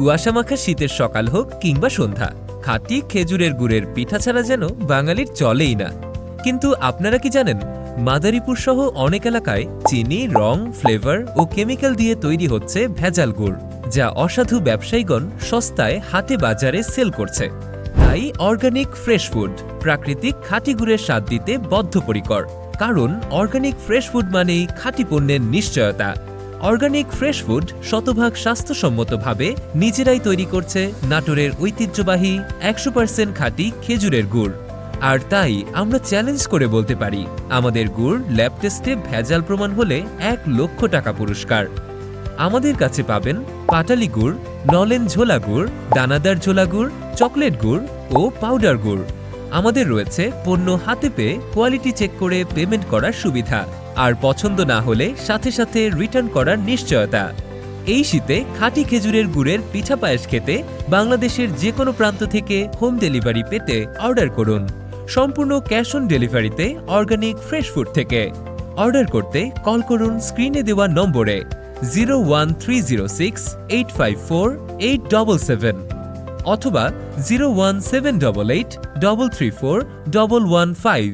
কুয়াশামাখা শীতের সকাল হোক কিংবা সন্ধ্যা, খাঁটি খেজুরের গুড়ের পিঠা ছাড়া যেন বাঙালির চলেই না। কিন্তু আপনারা কি জানেন, মাদারীপুর সহ অনেক এলাকায় চিনি, রং, ফ্লেভার ও কেমিক্যাল দিয়ে তৈরি হচ্ছে ভেজাল গুড়, যা অসাধু ব্যবসায়ীগণ সস্তায় হাটে বাজারে সেল করছে। তাই অর্গানিক ফ্রেশ ফুড, প্রাকৃতিক খাঁটি গুড়ের স্বাদ দিতে বদ্ধপরিকর। কারণ অর্গানিক ফ্রেশ ফুড মানেই খাঁটি পণ্যের নিশ্চয়তা। অর্গানিক ফ্রেশ ফুড শতভাগ স্বাস্থ্যসম্মতভাবে নিজেরাই তৈরি করছে নাটোরের ঐতিহ্যবাহী একশো পার্সেন্ট খাঁটি খেজুরের গুড়। আর তাই আমরা চ্যালেঞ্জ করে বলতে পারি, আমাদের গুড় ল্যাব টেস্টে ভেজাল প্রমাণ হলে এক লক্ষ টাকা পুরস্কার। আমাদের কাছে পাবেন পাটালি গুড়, নলেন ঝোলা গুড়, দানাদার ঝোলা গুড়, চকলেট গুড় ও পাউডার গুড়। আমাদের রয়েছে পণ্য হাতে পেয়ে কোয়ালিটি চেক করে পেমেন্ট করার সুবিধা। আর পছন্দ না হলে সাথে সাথে রিটার্ন করার নিশ্চয়তা। এই শীতে খাঁটি খেজুরের গুড়ের পিঠা পায়েস খেতে বাংলাদেশের যে কোনো প্রান্ত থেকে হোম ডেলিভারি পেতে অর্ডার করুন। সম্পূর্ণ ক্যাশ অন ডেলিভারিতে অর্গানিক ফ্রেশ ফুড থেকে। অর্ডার করতে কল করুন স্ক্রিনে দেওয়া নম্বরে zero one three zero six eight five four eight double seven অথবা zero one seven double eight double three four double one five